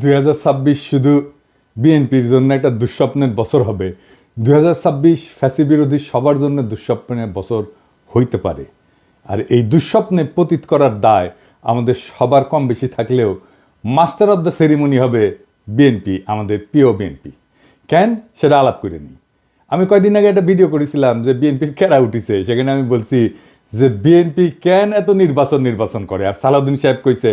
দুই হাজার ছাব্বিশ শুধু বিএনপির জন্য একটা দুঃস্বপ্নের বছর হবে। দুই হাজার ছাব্বিশ ফ্যাসি বিরোধী সবার জন্য দুঃস্বপ্নের বছর হইতে পারে। আর এই দুঃস্বপ্নে পতিত করার দায় আমাদের সবার কম বেশি থাকলেও মাস্টার অফ দ্য সেরিমনি হবে বিএনপি, আমাদের প্রিয় বিএনপি। কেন? সেটা আলাপ করে নিই। আমি কয়দিন আগে একটা ভিডিও করেছিলাম যে বিএনপির কেরা উঠিছে। সেখানে আমি বলছি যে বিএনপি কেন এত নির্বাচন নির্বাচন করে? আর সালাউদ্দিন সাহেব কইছে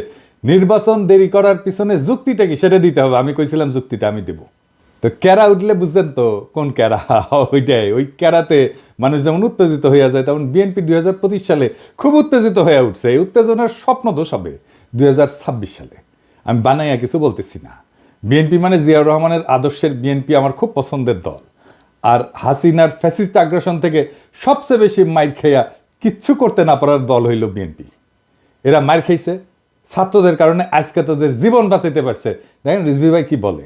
নির্বাচন দেরি করার পিছনে যুক্তিটা কি? সেটা দিতে হবে। আমি কইছিলাম যুক্তিটা আমি দেব। তো ক্যারা উঠলে বুঝছেন তো? কোন ক্যারা ওইটাই। ওই ক্যারাতে মানুষ যেমন উত্তেজিত হয়ে যায়, তেমন বিএনপি দুই হাজার পঁচিশ সালে খুব উত্তেজিত হয়ে উঠছে। এই উত্তেজনার স্বপ্ন দোষ হবে দুই হাজার ছাব্বিশ সালে। আমি বানাইয়া কিছু বলতেছি না। বিএনপি মানে জিয়াউর রহমানের আদর্শের বিএনপি আমার খুব পছন্দের দল। আর হাসিনার ফ্যাসিস্ট আগ্রাসন থেকে সবচেয়ে বেশি মাইর খেয়া কিচ্ছু করতে না পারার দল হইল বিএনপি। এরা মার খাইছে। ছাত্রদের কারণে আজকে তাদের জীবন বাঁচাইতে পারছে। দেখেন রিজভি ভাই কি বলে?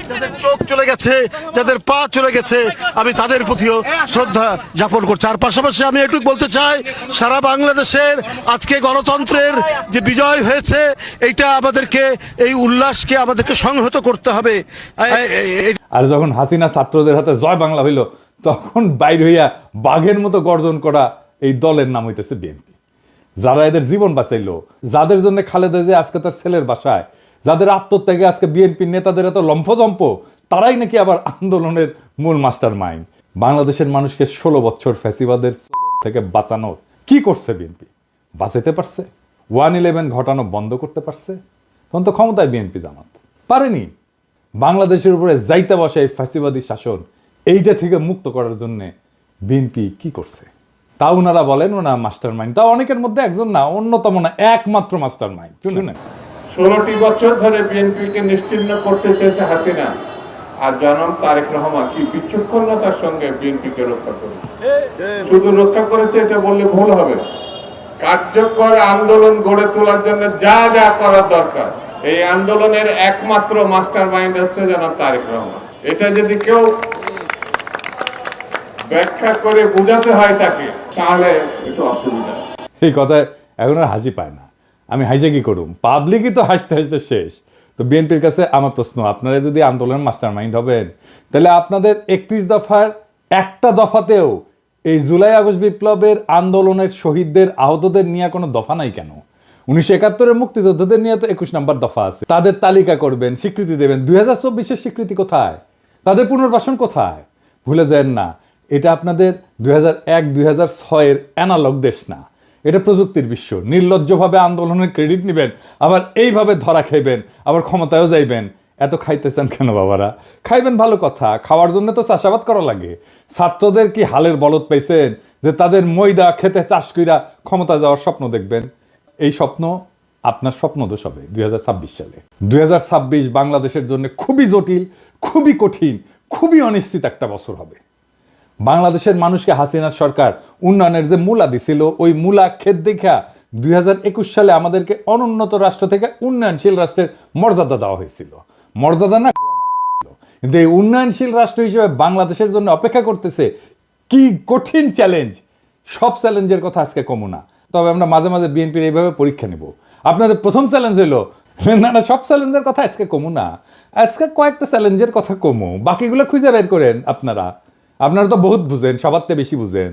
যাদের চোখ চলে গেছে, যাদের পা চলে গেছে, আমি তাদের প্রতিও শ্রদ্ধা জ্ঞাপন করছি। আর পাশাপাশি আমি একটু বলতে চাই, সারা বাংলাদেশের আজকে গণতন্ত্রের যে বিজয় হয়েছে, এইটা আমাদেরকে, এই উল্লাসকে আমাদেরকে সংহত করতে হবে। আর যখন হাসিনা ছাত্রদের হাতে জয় বাংলা হইল, তখন বাইর হইয়া বাঘের মতো গর্জন করা এই দলের নাম হইতেছে বিএনপি। যারা এদের জীবন বাঁচাইলো, যাদের জন্য খালেদা যে আজকে তার ছেলের বাসায় যাদের আত্মত্যাগে আজকে বিএনপির নেতাদের এত লম্ফজম্প, তারাই নাকি আবার আন্দোলনের মূল মাস্টার মাইন্ড বাংলাদেশের মানুষকে ষোলো বছর ফ্যাসিবাদের থেকে বাঁচানোর কি করছে বিএনপি? বাঁচাইতে পারছে? ওয়ান ইলেভেন ঘটানো বন্ধ করতে পারছে? তখন তো ক্ষমতায় বিএনপি জামাত। পারেনি। বাংলাদেশের উপরে যাইতে বসে এই ফ্যাসিবাদী শাসন, এইটা থেকে মুক্ত করার জন্য বিএনপি কি করছে? তা ওনারা বলেন ওনা মাস্টার মাইন্ড তা অনেকের মধ্যে একজন না, অন্যতম না, একমাত্র মাস্টার মাইন্ড শুনেন। ষোলোটি বছর ধরে বিএনপিকে নিশ্চিহ্ন করতে চেয়েছে হাসিনা। আর জনাব তারেক রহমান, কি বিচক্ষণতার সঙ্গে বিএনপিকে রক্ষা করেছে। শুধু রক্ষা করেছে, এটা বললে ভুল হবে কার্যকর আন্দোলন গড়ে তোলার জন্য যা যা করার দরকার, এই আন্দোলনের একমাত্র মাস্টার মাইন্ড হচ্ছে জনাব তারেক রহমান। এটা যদি কেউ ব্যাখ্যা করে বোঝাতে হয় তাকে, তাহলে একটু অসুবিধা। এই কথায় এখন হাসি পায় না। আমি হাসে কি করুম। পাবলিকই তো হাসতে হাসতে শেষ। তো বিএনপির কাছে আমার প্রশ্ন, আপনারা যদি আন্দোলনের মাস্টার মাইন্ড হবেন, তাহলে আপনাদের একত্রিশ দফার একটা দফাতেও এই জুলাই আগস্ট বিপ্লবের আন্দোলনের শহীদদের, আহতদের নিয়ে কোনো দফা নাই কেন? উনিশশো একাত্তরের মুক্তিযোদ্ধাদের নিয়ে তো একুশ নম্বর দফা আছে। তাদের তালিকা করবেন, স্বীকৃতি দেবেন। দুই হাজার চব্বিশের স্বীকৃতি কোথায়? তাদের পুনর্বাসন কোথায়? ভুলে যান না, এটা আপনাদের দুই হাজার এক, দুই হাজার ছয়ের অ্যানালগ দেশ না। এটা প্রযুক্তির বিশ্ব। নির্লজ্জভাবে আন্দোলনের ক্রেডিট নেবেন, আবার এইভাবে ধরা খাইবেন, আবার ক্ষমতায়ও যাইবেন। এত খাইতেছেন কেন বাবারা? খাইবেন ভালো কথা, খাওয়ার জন্য তো চাষাবাদ করা লাগে। ছাত্রদের কি হালের বলদ পাইছেন যে তাদের ময়দা খেতে চাষ কইরা ক্ষমতা যাওয়ার স্বপ্ন দেখবেন? এই স্বপ্ন আপনার স্বপ্ন দোষ হবে দুই হাজার ছাব্বিশ সালে। দুই হাজার ছাব্বিশ বাংলাদেশের জন্য খুবই জটিল, খুবই কঠিন, খুবই অনিশ্চিত একটা বছর হবে। বাংলাদেশের মানুষকে হাসিনা সরকার উন্নয়নের যে মূলা দিছিল, ওই মূলা ক্ষেত দেখা দুই হাজার একুশ সালে আমাদেরকে অনুন্নত রাষ্ট্র থেকে উন্নয়নশীল রাষ্ট্রের মর্যাদা দেওয়া হয়েছিল। মর্যাদা না কিন্তু এই উন্নয়নশীল রাষ্ট্র হিসেবে বাংলাদেশের জন্য অপেক্ষা করতেছে কি কঠিন চ্যালেঞ্জ সব চ্যালেঞ্জের কথা আজকে কমু না। তবে আমরা মাঝে মাঝে বিএনপির এইভাবে পরীক্ষা নিব। আপনাদের প্রথম চ্যালেঞ্জ হলো না না, সব চ্যালেঞ্জের কথা আজকে কমু না। আজকে কয়েকটা চ্যালেঞ্জের কথা কমু। বাকিগুলো খুঁজে বের করেন আপনারা। আপনারা তো বহুত বুঝেন সবার থেকে বেশি বুঝেন।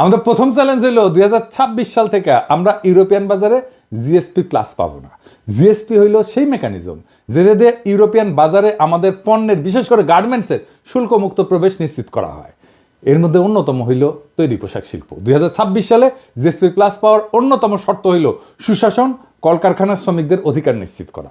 আমাদের প্রথম চ্যালেঞ্জ হলো দুই ছাব্বিশ সাল থেকে আমরা ইউরোপিয়ান বাজারে জিএসপি প্লাস পাবো না। জিএসপি হইল সেই মেকানিজম দিয়ে ইউরোপিয়ান বাজারে আমাদের পণ্যের, বিশেষ করে গার্মেন্টসের শুল্কমুক্ত প্রবেশ নিশ্চিত করা হয়। এর মধ্যে অন্যতম হইল তৈরি পোশাক শিল্প। দুই হাজার ছাব্বিশ সালে জিএসপি প্লাস পাওয়ার অন্যতম শর্ত হইল সুশাসন, কলকারখানার শ্রমিকদের অধিকার নিশ্চিত করা।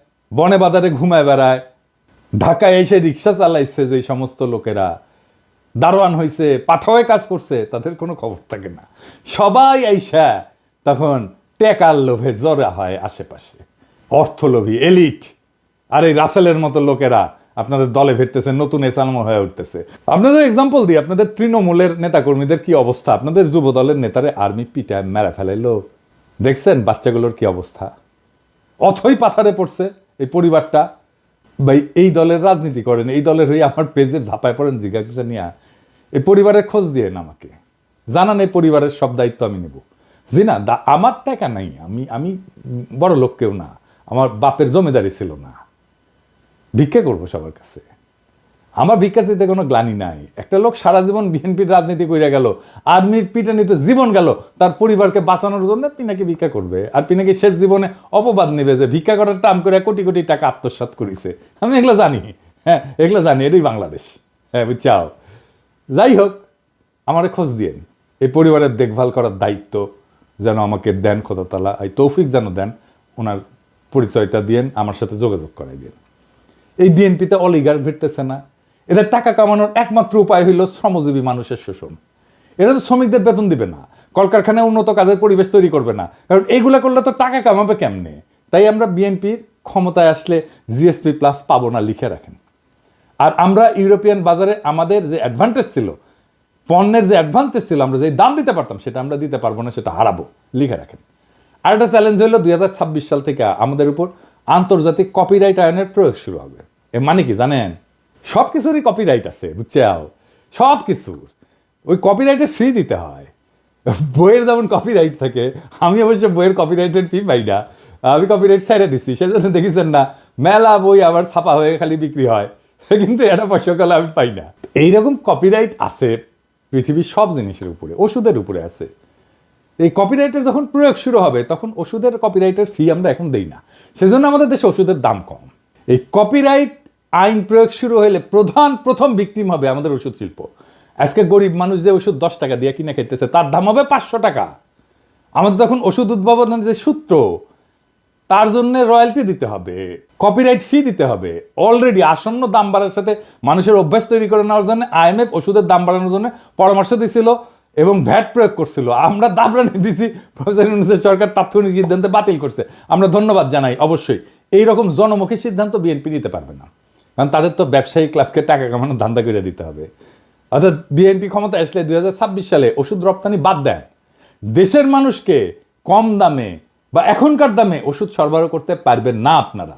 বনে বাজারে ঘুমায় বেড়ায়, ঢাকায় এসে রিক্সা চালাইছে যে সমস্ত লোকেরা। দারোয়ান হয়েছে পাঠাওয়ে কাজ করছে, তাদের কোনো খবর থাকে না। সবাই আইসা তখন টেকার লোভে জড়া হয় আশেপাশে। অর্থলোভী, এলিট। আর এই রাসেলের মতো লোকেরা, আপনাদের দলে ফিরতেছে, নতুন এসালম হয়ে উঠতেছে। আপনাদের এক্সাম্পল দিই, আপনাদের তৃণমূলের নেতাকর্মীদের কি অবস্থা? আপনাদের যুব দলের নেতারে আর্মি পিটায় মেরা ফেলাইলো। দেখছেন বাচ্চাগুলোর কি অবস্থা? অথই পাথারে পড়ছে। এই পরিবারটা বা এই দলের রাজনীতি করেন, এই দলের হয়ে আমার পেজে ঝাঁপায় পড়েন জিজ্ঞাসা নিয়ে এই পরিবারের খোঁজ দিয়েন আমাকে। জানান এই পরিবারের সব দায়িত্ব আমি নেব। জি না, দা- আমার টাকা নাই, আমি আমি বড় লোক কেউ না। আমার বাপের জমিদারি ছিল না। ভিক্ষা করব সবার কাছে। আমার ভিক্ষা চাইতে কোনো গ্লানি নাই। একটা লোক সারা জীবন বিএনপির রাজনীতি করে গেল, আর্মির পিটানিতে জীবন গেল, তার পরিবারকে বাঁচানোর জন্য পিনাকি ভিক্ষা করবে। আর পিনাকি শেষ জীবনে অপবাদ নেবে যে ভিক্ষা করার টাম করে কোটি কোটি টাকা আত্মসাৎ করেছে। আমি এগুলো জানি। হ্যাঁ এগুলো জানি, এটাই বাংলাদেশ। হ্যাঁ বুঝছাও যাই হোক, আমারে খোঁজ দিয়েন। এই পরিবারের দেখভাল করার দায়িত্ব যেন আমাকে দেন কততলা এই তৌফিক যেন দেন, ওনার পরিচয়টা দিয়েন, আমার সাথে যোগাযোগ করাই দিন এই বিএনপিতে অলিগার ভিড়তেছে না। এদের টাকা কামানোর একমাত্র উপায় হইল শ্রমজীবী মানুষের শোষণ এরা তো শ্রমিকদের বেতন দিবে না, কলকারখানায় উন্নত কাজের পরিবেশ তৈরি করবে না। কারণ এইগুলা করলে তো টাকা কামাবে কেমনে? তাই আমরা বিএনপির ক্ষমতায় আসলে জিএসপি প্লাস পাবো না লিখে রাখেন। আর আমরা ইউরোপিয়ান বাজারে আমাদের যে অ্যাডভান্টেজ ছিল, পণ্যের যে অ্যাডভান্টেজ ছিল, আমরা যে দাম দিতে পারতাম, সেটা আমরা দিতে পারব না, সেটা হারাবো, লিখে রাখেন। আর একটা চ্যালেঞ্জ হলো দুই হাজার ছাব্বিশ সাল থেকে আমাদের উপর আন্তর্জাতিক কপিরাইট আইনের প্রয়োগ শুরু হবে। এর মানে কি জানেন? সব কিছুরই কপিরাইট আছে, বুঝছাও? সব কিছুর ওই কপিরাইটে ফ্রি দিতে হয়। বইয়ের যেমন কপিরাইট থাকে, আমি অবশ্য বইয়ের কপিরাইটের ফি পাই না। আমি কপিরাইট সাইডে দিচ্ছি সেজন্য দেখেছেন না, মেলা বই আবার ছাপা হয়ে খালি বিক্রি হয়। কিন্তু এটা পয়সা কালে আমি পাই না। এইরকম কপিরাইট আছে পৃথিবীর সব জিনিসের উপরে, ওষুধের উপরে আছে। এই কপিরাইটের যখন প্রয়োগ শুরু হবে, তখন ওষুধের কপিরাইটের ফি আমরা এখন দেই না। সেজন্য আমাদের দেশে ওষুধের দাম কম। এই কপিরাইট আইন প্রয়োগ শুরু হলে প্রধান, প্রথম ভিকটিম হবে আমাদের ওষুধ শিল্প। আজকে গরিব মানুষ যে ওষুধ দশ টাকা দিয়ে কিনে খেতেছে তার দাম হবে পাঁচশো টাকা। আমাদের যখন ওষুধ উদ্ভাবনের যে সূত্র, তার জন্য রয়্যালটি দিতে হবে কপিরাইট ফি দিতে হবে। অলরেডি আসন্ন দাম বাড়ার সাথে মানুষের অভ্যাস তৈরি করে নেওয়ার জন্য আইএমএফ ওষুধের দাম বাড়ানোর জন্য পরামর্শ দিছিল এবং ভ্যাট প্রয়োগ করছিল। আমরা দাবরানি দিছি, প্রফেসর সরকার তাৎক্ষণিক সিদ্ধান্তে বাতিল করছে। আমরা ধন্যবাদ জানাই অবশ্যই। এই রকম জনমুখী সিদ্ধান্ত বিএনপি নিতে পারবে না। কারণ তাদের তো ব্যবসায়ী ক্লাবকে টাকা কামানোর ধান্দা করে দিতে হবে। অর্থাৎ বিএনপি ক্ষমতা আসলে দু হাজার ছাব্বিশ সালে ওষুধ রপ্তানি বাদ দেন। দেশের মানুষকে কম দামে বা এখনকার দামে ওষুধ সরবরাহ করতে পারবেন না আপনারা।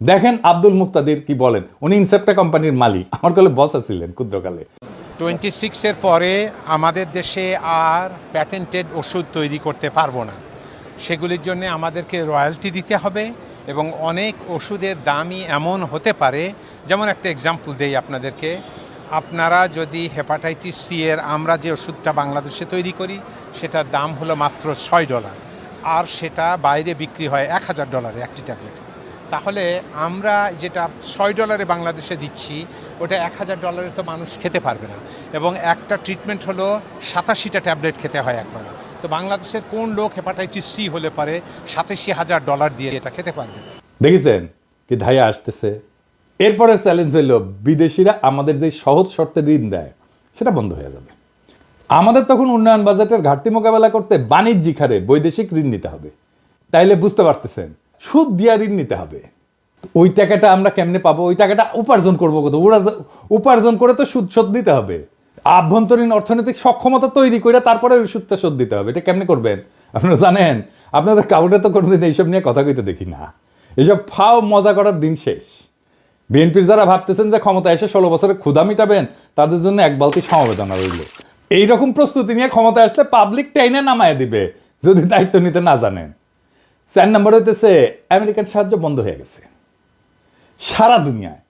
দেখেন আব্দুল মুক্তাদির কি বলেন। উনি ইনসেপ্টা কোম্পানির মালিক। আমার কালে বস ছিলেন ক্ষুদ্রকালে। টোয়েন্টি সিক্সের পরে আমাদের দেশে আর প্যাটেন্টেড ওষুধ তৈরি করতে পারব না। সেগুলির জন্য আমাদেরকে রয়্যালটি দিতে হবে এবং অনেক ওষুধের দামই এমন হতে পারে যেমন একটা এক্সাম্পল দেই আপনাদেরকে। আপনারা যদি হেপাটাইটিস সি এর আমরা যে ওষুধটা বাংলাদেশে তৈরি করি, সেটার দাম হলো মাত্র ছয় ডলার আর সেটা বাইরে বিক্রি হয় এক হাজার ডলারে একটি ট্যাবলেট তাহলে আমরা যেটা ছয় ডলারে বাংলাদেশে দিচ্ছি, ওটা এক হাজার ডলারে তো মানুষ খেতে পারবে না। এবং একটা ট্রিটমেন্ট হলো সাতাশিটা ট্যাবলেট খেতে হয় একবারে। তো বাংলাদেশের কোন লোক হেপাটাইটিস সি হলে পারে সাতাশি হাজার ডলার দিয়ে এটা খেতে পারবে? দেখেছেন কি ধাইয়া আসতেছে? এরপরের চ্যালেঞ্জ হইল বিদেশিরা আমাদের যে সহজ শর্তে ঋণ দেয়, সেটা বন্ধ হয়ে যাবে। আমাদের তখন উন্নয়ন বাজেটের ঘাটতি মোকাবেলা করতে বাণিজ্যিক হারে বৈদেশিক ঋণ নিতে হবে। তাইলে বুঝতে পারতেছেন, সুদ দিয়া ঋণ নিতে হবে। ওই টাকাটা আমরা কেমনে পাবো? ওই টাকাটা উপার্জন করব কত? ওরা উপার্জন করে তো সুদ শোধ দিতে হবে। আভ্যন্তরীণ অর্থনৈতিক সক্ষমতা তৈরি করে তারপরে ওই সুদটা শোধ দিতে হবে। এটা কেমনে করবেন? আপনারা জানেন, আপনাদের কাউকে তো কোনোদিন এইসব নিয়ে কথা কইতে দেখি না। এইসব ফাও মজা করার দিন শেষ। বিএনপির যারা ভাবতেছেন যে ক্ষমতা এসে ষোলো বছরে ক্ষুধা মিটাবেন, তাদের জন্য এক বালতি সমবেদনা রইল। এইরকম প্রস্তুতি নিয়ে ক্ষমতা আসলে পাবলিক টাইনে নামায় দিবে, যদি দায়িত্ব নিতে না জানেন। চার নম্বর হইতেছে আমেরিকান সাহায্য বন্ধ হয়ে গেছে। সারা দুনিয়ায়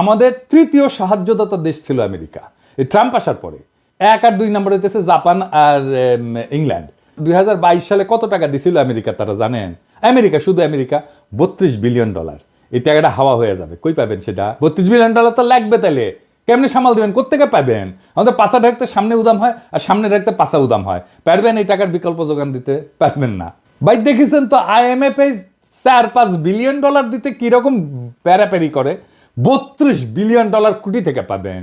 আমাদের তৃতীয় সাহায্যদাতা দেশ ছিল আমেরিকা। এই ট্রাম্প আসার পরে। এক আর দুই নম্বর হইতেছে জাপান আর ইংল্যান্ড। দুই হাজার বাইশ সালে কত টাকা দিছিল আমেরিকা তারা জানেন? আমেরিকা, শুধু আমেরিকা, বত্রিশ বিলিয়ন ডলার। এই টাকাটা হাওয়া হয়ে যাবে। কই পাবেন সেটা? বত্রিশ বিলিয়ন ডলার তো লাগবে তাহলে কেমনি সামাল দেবেন? কোথেকে পাবেন? আমাদের পাশা ঢাকতে সামনে উদাম হয়, আর সামনে ঢাকতে পাশা উদাম হয়। পারবেন এই টাকার বিকল্প যোগান দিতে? পারবেন না। ভাই, দেখেছেন তো আইএমএফ চার পাঁচ বিলিয়ন ডলার দিতে কীরকম প্যারাপ্যারি করে? বত্রিশ বিলিয়ন ডলার কুটি থেকে পাবেন।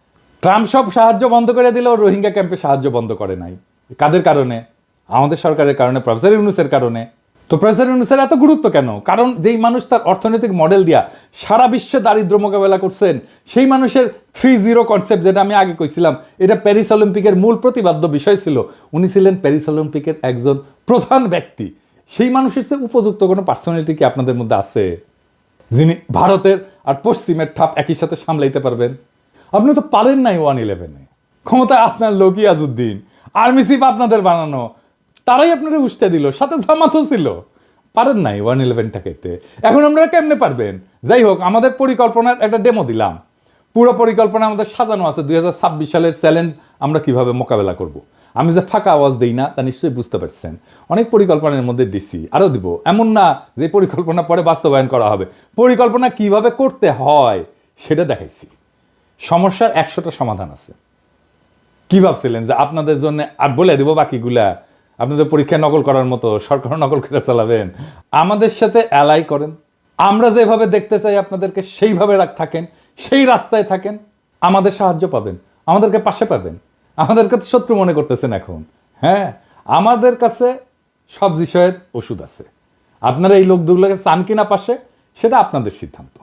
ট্রাম্প সব সাহায্য বন্ধ করে দিলেও রোহিঙ্গা ক্যাম্পে সাহায্য বন্ধ করে নাই। কাদের কারণে? আমাদের সরকারের কারণে, প্রফেসর ইউনুসের কারণে। তো প্রফেসর ইউনুসের এত গুরুত্ব কেন? কারণ যেই মানুষ তার অর্থনৈতিক মডেল দিয়া সারা বিশ্বে দারিদ্র মোকাবেলা করছেন, সেই মানুষের থ্রি জিরো কনসেপ্ট যেটা আমি আগে কইছিলাম, এটা প্যারিস অলিম্পিকের মূল প্রতিবাদ্য বিষয় ছিল। উনি ছিলেন প্যারিস অলিম্পিকের একজন প্রধান ব্যক্তি। সেই মানুষের চেয়ে উপযুক্ত কোনো পার্সোনালিটি কি আপনাদের মধ্যে আছে? যিনি ভারতের আর পশ্চিমের ঠাপ একই সাথে সামলাইতে পারবেন? আপনি তো পারেন নাই ওয়ান ইলেভেনে। ক্ষমতায় আপনার লোকই আজউদ্দিন, আর্মি চিফ আপনাদের বানানো, তারাই আপনারা উস্তে দিল, সাথে জামাতও ছিল। পারেন নাই ওয়ান ইলেভেনটাকে এখন আমরা কেমনে পারবেন? যাই হোক, আমাদের পরিকল্পনার একটা ডেমো দিলাম। পুরো পরিকল্পনা আমাদের সাজানো আছে, দুই হাজার ছাব্বিশ সালের চ্যালেঞ্জ আমরা কীভাবে মোকাবেলা করব। আমি যে ফাঁকা আওয়াজ দিই না, তা নিশ্চয়ই বুঝতে পারছেন। অনেক পরিকল্পনার মধ্যে দিছি আরও দিব। এমন না যে পরিকল্পনা পরে বাস্তবায়ন করা হবে। পরিকল্পনা কীভাবে করতে হয়, সেটা দেখাইছি। সমস্যার একশোটা সমাধান আছে। কি ভাবছিলেন যে আপনাদের জন্য, আর বলে দেবো বাকিগুলা, আপনাদের পরীক্ষা নকল করার মতো সরকার নকল করে চালাবেন। আমাদের সাথে অ্যালাই করেন। আমরা যেভাবে দেখতে চাই আপনাদেরকে, সেইভাবে থাকেন, সেই রাস্তায় থাকেন। আমাদের সাহায্য পাবেন, আমাদেরকে পাশে পাবেন। আমাদেরকে তো শত্রু মনে করতেছেন এখন। হ্যাঁ আমাদের কাছে সব বিষয়ের ওষুধ আছে। আপনারা এই লোক লোকগুলোকে চান কিনা পাশে, সেটা আপনাদের সিদ্ধান্ত।